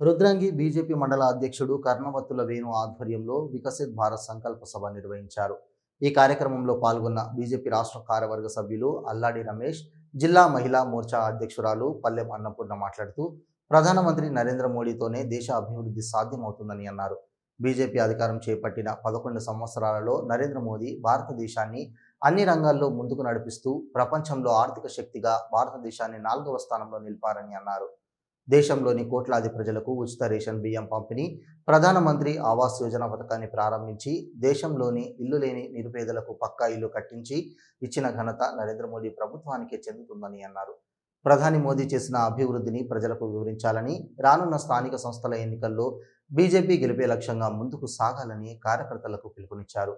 Rudrangi BJP మండల అధ్యక్షుడు కర్ణవత్తుల వేణు ఆధ్వర్యంలో వికసిత్ భారత్ సంకల్ప సభ నిర్వహించారు. ఈ కార్యక్రమంలో పాల్గొన్న బీజేపీ రాష్ట్ర కార్యవర్గ సభ్యులు అల్లాడి రమేష్ జిల్లా మహిళా మోర్చా అధ్యక్షురాలు పల్లెం అన్నపూర్ణ మాట్లాడుతూ ప్రధానమంత్రి నరేంద్ర మోడీతోనే దేశ అభివృద్ధి సాధ్యమవుతుందని అన్నారు. బీజేపీ అధికారం చేపట్టిన పదకొండు సంవత్సరాలలో నరేంద్ర మోదీ భారతదేశాన్ని అన్ని రంగాల్లో ముందుకు నడిపిస్తూ ప్రపంచంలో ఆర్థిక శక్తిగా భారతదేశాన్ని నాలుగవ స్థానంలో నిలిపారని అన్నారు. దేశంలోని కోట్లాది ప్రజలకు ఉచిత రేషన్ బియ్యం పంపిణీ ప్రధానమంత్రి ఆవాస్ యోజన పథకాన్ని ప్రారంభించి దేశంలోని ఇల్లు లేని నిరుపేదలకు పక్కా ఇల్లు కట్టించి ఇచ్చిన ఘనత నరేంద్ర మోడీ ప్రభుత్వానికే చెందుతుందని అన్నారు. ప్రధాని మోదీ చేసిన అభివృద్ధిని ప్రజలకు వివరించాలని రానున్న స్థానిక సంస్థల ఎన్నికల్లో బీజేపీ గెలిపే లక్ష్యంగా ముందుకు సాగాలని కార్యకర్తలకు పిలుపునిచ్చారు.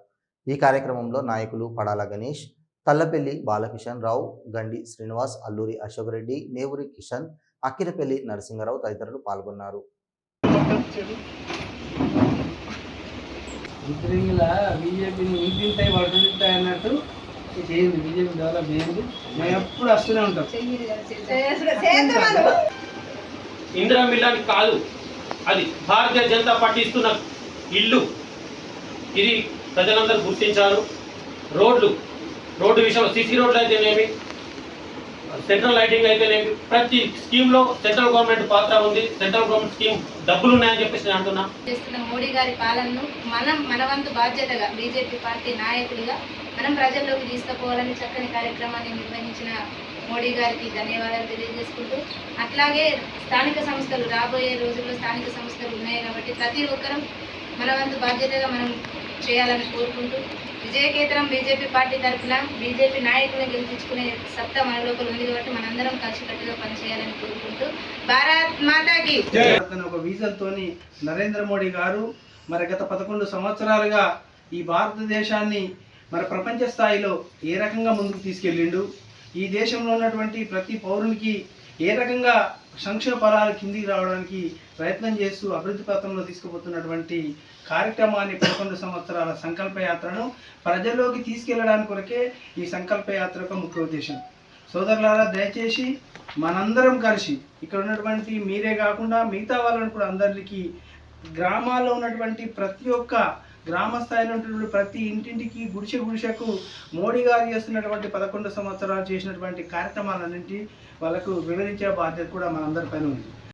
ఈ కార్యక్రమంలో నాయకులు పడాల గణేష్ తల్లపల్లి బాలకిషన్ రావు గండి శ్రీనివాస్ అల్లూరి అశోక్ రెడ్డి నేవురి కిషన్ అక్కిరపల్లి నరసింగరావు తదితరులు పాల్గొన్నారు. బీజేపీని ఇంటింటాయి అన్నట్టు చేయండి బీజేపీ డెవలప్ చేయండి మేము ఎప్పుడు వస్తూనే ఉంటాం. ఇందిరా మిల్లాని కాదు. అది భారతీయ జనతా పార్టీ ఇస్తున్న ఇల్లు. ఇది ప్రజలందరూ గుర్తించారు. రోడ్లు. రోడ్డు విషయం సిసి రోడ్లు అయితేనేమి? సెంట్రల్ లైటింగ్ అయితేనేమి ప్రతి స్కీమ్లో సెంట్రల్ గవర్నమెంట్ పాత్ర ఉంది. సెంట్రల్ గవర్నమెంట్ స్కీమ్ డబ్బులు ఉన్నాయని చెప్పేసి నేను అంటున్నా. చేస్తున్న మోడీ గారి పాలనను మనం మన వంతు బాధ్యతగా బీజేపీ పార్టీ నాయకులుగా మనం ప్రజల్లోకి తీసుకుపోవాలని చక్కని కార్యక్రమాన్ని నిర్వహించిన మోడీ గారికి ధన్యవాదాలు తెలియజేసుకుంటూ అట్లాగే స్థానిక సంస్థలు రాబోయే రోజుల్లో స్థానిక సంస్థలు ఉన్నాయి కాబట్టి ప్రతి ఒక్కరూ మన వంతు బాధ్యతగా మనం చేయాలని కోరుకుంటూ విజయకేతనం బీజేపీ పార్టీ తరఫున బీజేపీ నాయకులను గెలిపించుకునే సత్తా మన లోపల ఉంది కాబట్టి మనందరం కలిసికట్టుగా పనిచేయాలని కోరుకుంటూ భారత్ మాతాకి. అతను ఒక విజన్తోని నరేంద్ర మోడీ గారు మరి గత పదకొండు సంవత్సరాలుగా ఈ భారతదేశాన్ని మరి ప్రపంచ స్థాయిలో ఏ రకంగా ముందుకు తీసుకెళ్ళిండు? ఈ దేశంలో ఉన్నటువంటి ప్రతి పౌరునికి ఏ రకంగా సంక్షేమ పరాలు కిందికి రావడానికి ప్రయత్నం చేస్తూ అభివృద్ధి పథంలో తీసుకుపోతున్నటువంటి కార్యక్రమాన్ని పదకొండు సంవత్సరాల సంకల్ప యాత్రను ప్రజల్లోకి తీసుకెళ్ళడానికి కొరకే ఈ సంకల్ప యాత్ర యొక్క ముఖ్య ఉద్దేశం. సోదరులారా దయచేసి మనందరం కలిసి ఇక్కడ ఉన్నటువంటి మీరే కాకుండా మిగతా వాళ్ళని కూడా అందరికీ గ్రామాల్లో ఉన్నటువంటి ప్రతి ఒక్క గ్రామ స్థాయిలో ఉంటున్న ప్రతి ఇంటింటికి గుడిసె గుడిసెకు మోడీ గారు చేస్తున్నటువంటి పదకొండు సంవత్సరాలు చేసినటువంటి కార్యక్రమాలన్నింటి వాళ్ళకు వివరించే బాధ్యత కూడా మనందరిపైన ఉంది.